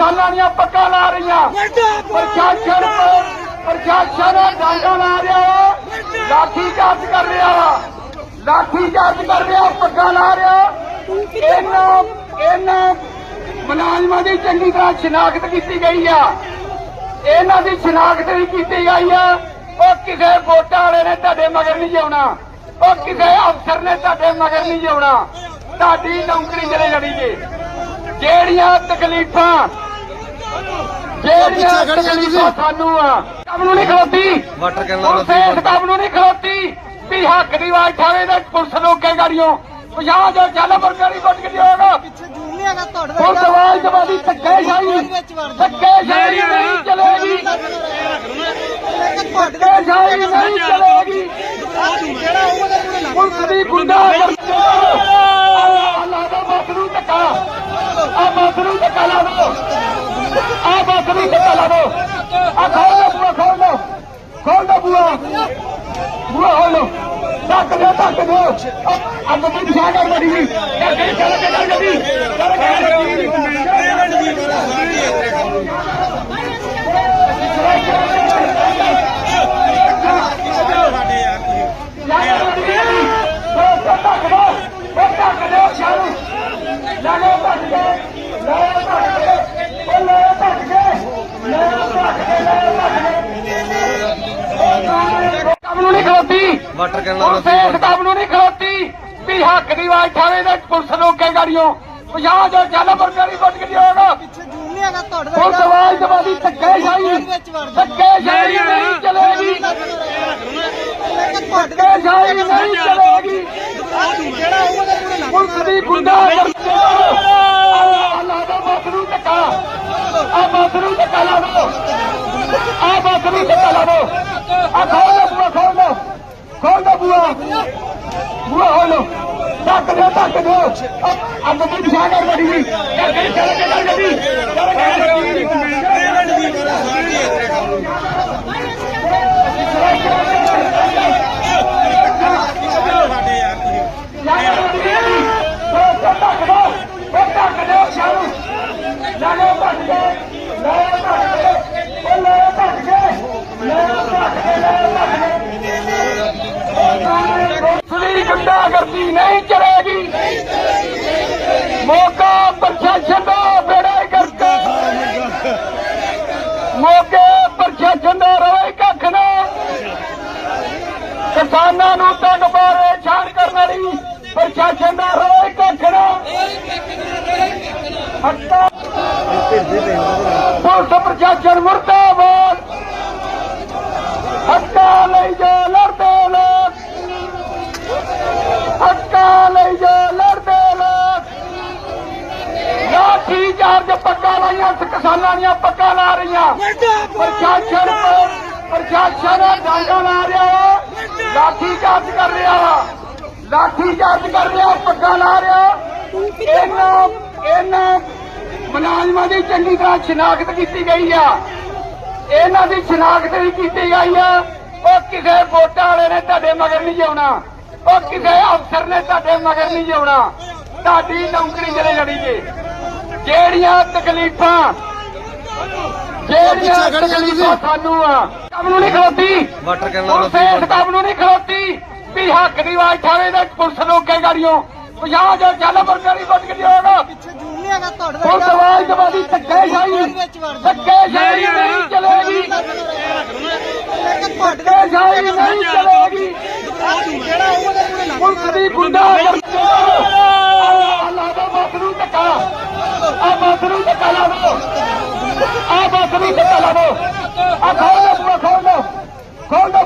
ਕਿਸਾਨਾਂ ਦੀਆਂ ਪੱਕਾ ਲਾ ਰਹੀਆਂ। ਪ੍ਰਸ਼ਾਸਨ ਪਰ- ਪ੍ਰਸ਼ਾਸਨ ਡਾਂਗਾ ਲਾ ਰਿਹਾ ਲਾਠੀ ਚਾਰਜ ਕਰ ਰਿਹਾ ਲਾਠੀ ਚਾਰਜ ਕਰ ਰਿਹਾ ਪੱਕਾ ਲਾ ਰਿਹਾ। ਇਹਨਾਂ ਇਹਨਾਂ ਮੁਲਾਜ਼ਮਾਂ ਦੀ ਚੰਗੀ ਤਰ੍ਹਾਂ ਸ਼ਨਾਖਤ ਕੀਤੀ ਗਈ ਆ। ਇਹਨਾਂ ਦੀ ਸ਼ਨਾਖਤ ਵੀ ਕੀਤੀ ਗਈ ਆ। ਉਹ ਕਿਸੇ ਵੋਟਾਂ ਵਾਲੇ ਨੇ ਤੁਹਾਡੇ ਮਗਰ ਨਹੀਂ ਜਾਉਣਾ। ਉਹ ਕਿਸੇ ਅਫਸਰ ਨੇ ਤੁਹਾਡੇ ਮਗਰ ਨਹੀਂ ਜਾਉਣਾ। ਤੁਹਾਡੀ ਨੌਕਰੀ ਜਿਹੜੇ ਲੜੀ ਜੇ। ਜਿਹੜੀਆਂ ਤਕਲੀਫਾਂ ਜਿਹੜੀਆਂ ਤਕਲੀਫਾਂ ਸਾਨੂੰ ਆ ਕੰਮ ਨੂੰ ਨਹੀਂ ਖਲੋਤੀ। ਵਾਟਰ ਕੈਨ ਪੁਲਿਸ ਇਸ ਕੰਮ ਨੂੰ ਨਹੀਂ ਖਲੋਤੀ। ਵੀ ਹੱਕ ਦੀ ਆਵਾਜ਼ ਠਾਵੇ ਤੇ ਪੁਲਿਸ ਰੋਕੇ ਗਾੜੀਆਂ ਪੰਜਾਹ ਜੋ ਚੱਲ ਬਰਗਰੀ ਵੱਟ ਕੇ ਦਿਓਗਾ ਪਿੱਛੇ ਜੂਨ ਨਹੀਂ ਹੈਗਾ ਤੁਹਾਡੇ ਪੁਲਿਸ ਆਵਾਜ਼ ਦਵਾਦੀ ਧੱਕੇ ਸ਼ਾਹੀ ਧੱਕੇ ਸ਼ਾਹੀ ਨਹੀਂ ਚਲੇਗੀ। ਧੱਕੇ ਸ਼ਾਹੀ ਨਹੀਂ ਚਲੇਗੀ। ਪੁਲਿਸ ਦੀ ਗੁੰਡਾ ਅੱਲਾ ਦਾ ਬਸਰੂ ਧੱਕਾ। ਆ ਬਸਰੂ ਧੱਕਾ ਲਾ ਦੋ ਆ ਬਸਰੂ ਧੱਕਾ ਲਾ ਦੋ ਆ ਖੋਲ ਦੋ ਬੂਆ ਖੋਲ ਦੋ ਖੋਲ ਦੋ ਬੂਆ ਬੂਆ ਖੋਲ ਦੋ ਧੱਕ ਦਿਓ ਧੱਕ ਕਰ ਬੜੀ ਜੀ ਚੱਲ ਕੇ ਚੱਲ ਕੇ ਚੱਲ ਗੱਡੀ ਚੱਲ ਕੇ ਕੰਮ ਨੂੰ ਨਹੀਂ ਖਲੋਤੀ ਵਾਟਰ ਕੈਨ ਪੁਲਿਸ ਇਸ ਕੰਮ ਨੂੰ ਨਹੀਂ ਖਲੋਤੀ। ਵੀ ਹੱਕ ਦੀ ਆਵਾਜ਼ ਠਾਵੇ ਤੇ ਪੁਲਿਸ ਰੋਕੇ ਗਾੜੀਆਂ ਪੰਜਾਹ ਜੋ ਚੱਲ ਬਰਗਰੀ ਵੱਟ ਕੇ ਦਿਓਗਾ ਪਿੱਛੇ ਜੂਨ ਨਹੀਂ ਹੈਗਾ ਤੁਹਾਡੇ ਪੁਲਿਸ ਆਵਾਜ਼ ਦਵਾਦੀ ਧੱਕੇ ਸ਼ਾਹੀ। ਧੱਕੇ ਸ਼ਾਹੀ ਨਹੀਂ ਚਲੇਗੀ। ਧੱਕੇ ਸ਼ਾਹੀ ਨਹੀਂ ਚਲੇਗੀ ਪੁਲਿਸ ਦੀ ਗੁੰਡਾ ਅੱਲਾ ਦਾ ਬਸਰੂ ਧੱਕਾ ਆ ਬਸਰੂ ਧੱਕਾ ਲਾ ਦੋ ਆ ਬਸਰੂ ਧੱਕਾ ਲਾ ਦੋ ਆ ਖੋਲ ਦੋ ਬੂਆ ਖੋਲ ਦੋ ਖੋਲ ਦੋ ਬੂਆ ਬੂਆ ਖੋਲੋ ਧੱਕ ਦਿਓ ਧੱਕ ਦਿਓ ਆ ਗੱਡੀ ਦਿਖਾ ਕਰ ਬੜੀ ਜੀ ਚੱਲ ਕੇ ਚੱਲ ਕੇ ਚੱਲ ਗੱਡੀ ਚੱਲ ਕੇ ਸੁਣੀ ਗੁੰਡਾ ਕਰਦੀ ਨਹੀਂ ਚਲੇਗੀ ਮੌਕਾ ਪ੍ਰਸ਼ਾਸਨ ਦਾ ਬੇੜਾ ਕਰਦਾ ਮੌਕੇ ਪ੍ਰਸ਼ਾਸਨ ਦਾ ਰੋਏ ਕੱਖ ਨਾ ਕਿਸਾਨਾਂ ਨੂੰ ਤੰਗ ਬਾਰੇ ਛਾਣ ਕਰਨ ਵਾਲੀ ਪ੍ਰਸ਼ਾਸਨ ਦਾ ਰੋਏ ਕੱਖ ਨਾ। ਹੱਟਾ ਪੁਲਿਸ ਪ੍ਰਸ਼ਾਸਨ ਮੁਰਦਾਬਾਦ। ਹੱਕਾ ਲਈ ਜੋ ਲੜਦੇ ਲੋਕ। ਹੱਕਾ ਲਈ ਜੋ ਲੜਦੇ ਲੋਕ। ਲਾਠੀ ਚਾਰਜ ਪੱਕਾ ਲਾਈਆਂ ਕਿਸਾਨਾਂ ਦੀਆਂ ਪੱਕਾ ਲਾ ਰਹੀਆਂ। ਪ੍ਰਸ਼ਾਸਨ ਪਰ- ਪ੍ਰਸ਼ਾਸਨ ਡਾਂਗਾ ਲਾ ਰਿਹਾ ਲਾਠੀ ਚਾਰਜ ਕਰ ਰਿਹਾ। ਵਾ ਲਾਠੀ ਚਾਰਜ ਕਰ ਰਿਹਾ ਪੱਕਾ ਲਾ ਰਿਹਾ। ਇਹਨਾਂ ਇਹਨਾਂ ਮੁਲਾਜ਼ਮਾਂ ਦੀ ਚੰਗੀ ਤਰ੍ਹਾਂ ਸ਼ਨਾਖਤ ਕੀਤੀ ਗਈ ਆ। ਇਹਨਾਂ ਦੀ ਸ਼ਨਾਖਤ ਵੀ ਕੀਤੀ ਗਈ ਆ। ਉਹ ਕਿਸੇ ਵੋਟਾਂ ਵਾਲੇ ਨੇ ਤੁਹਾਡੇ ਮਗਰ ਨਹੀਂ ਜਾਉਣਾ। ਉਹ ਕਿਸੇ ਅਫਸਰ ਨੇ ਤੁਹਾਡੇ ਮਗਰ ਨਹੀਂ ਜਾਉਣਾ। ਤੁਹਾਡੀ ਨੌਕਰੀ ਜਿਹੜੇ ਲੜੀ ਜੇ ਜਿਹੜੀਆਂ ਤਕਲੀਫਾਂ ਜਿਹੜੀਆਂ ਤਕਲੀਫਾਂ ਸਾਨੂੰ ਆ। ਕੰਮ ਨੂੰ ਨਹੀਂ ਖਲੋਤੀ। ਵਾਟਰ ਕੈਨ ਪੁਲਿਸ ਇਸ ਕੰਮ ਨੂੰ ਨਹੀਂ ਖਲੋਤੀ। ਵੀ ਹੱਕ ਦੀ ਆਵਾਜ਼ ਠਾਵੇ ਤੇ ਪੁਲਿਸ ਰੋਕੇ ਗਾੜੀਆਂ ਪੰਜਾਹ ਜੋ ਚੱਲ ਬਰਗਰੀ ਵੱਟ ਕੇ ਦਿਓਗਾ ਪਿੱਛੇ ਜੂਨ ਨਹੀਂ ਹੈਗਾ ਤੁਹਾਡੇ ਪੁਲਿਸ ਆਵਾਜ਼ ਦਵਾਦੀ ਧੱਕੇ ਸ਼ਾਹੀ। ਧੱਕੇ ਸ਼ਾਹੀ ਨਹੀਂ ਚਲੇਗੀ ਧੱਕੇ ਸ਼ਾਹੀ ਨਹੀਂ ਚਲੇਗੀ ਪੁਲਿਸ ਦੀ ਗੁੰਡਾ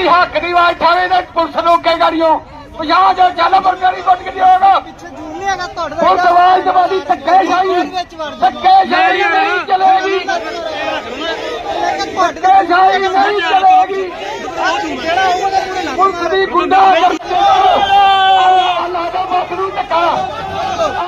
ਵੀ ਹੱਕ ਦੀ ਆਵਾਜ਼ ਠਾਵੇ ਤੇ ਪੁਲਿਸ ਰੋਕੇ ਗਾੜੀਓ 50 ਜੋ ਚੱਲ ਬਰਗਾਰੀ ਗੁੱਟ ਕੇ ਹੋਗਾ ਪਿੱਛੇ ਜੂਨ ਨਹੀਂ ਤੁਹਾਡੇ ਦਾ ਪੁਲਿਸ ਆਵਾਜ਼ ਦਵਾਦੀ ਧੱਕੇ ਸ਼ਾਹੀ ਧੱਕੇ ਨਹੀਂ ਚਲੇਗੀ। ਧੱਕੇ ਸ਼ਾਹੀ ਨਹੀਂ ਚਲੇਗੀ। ਪੁਲਿਸ ਦੀ ਗੁੰਡਾ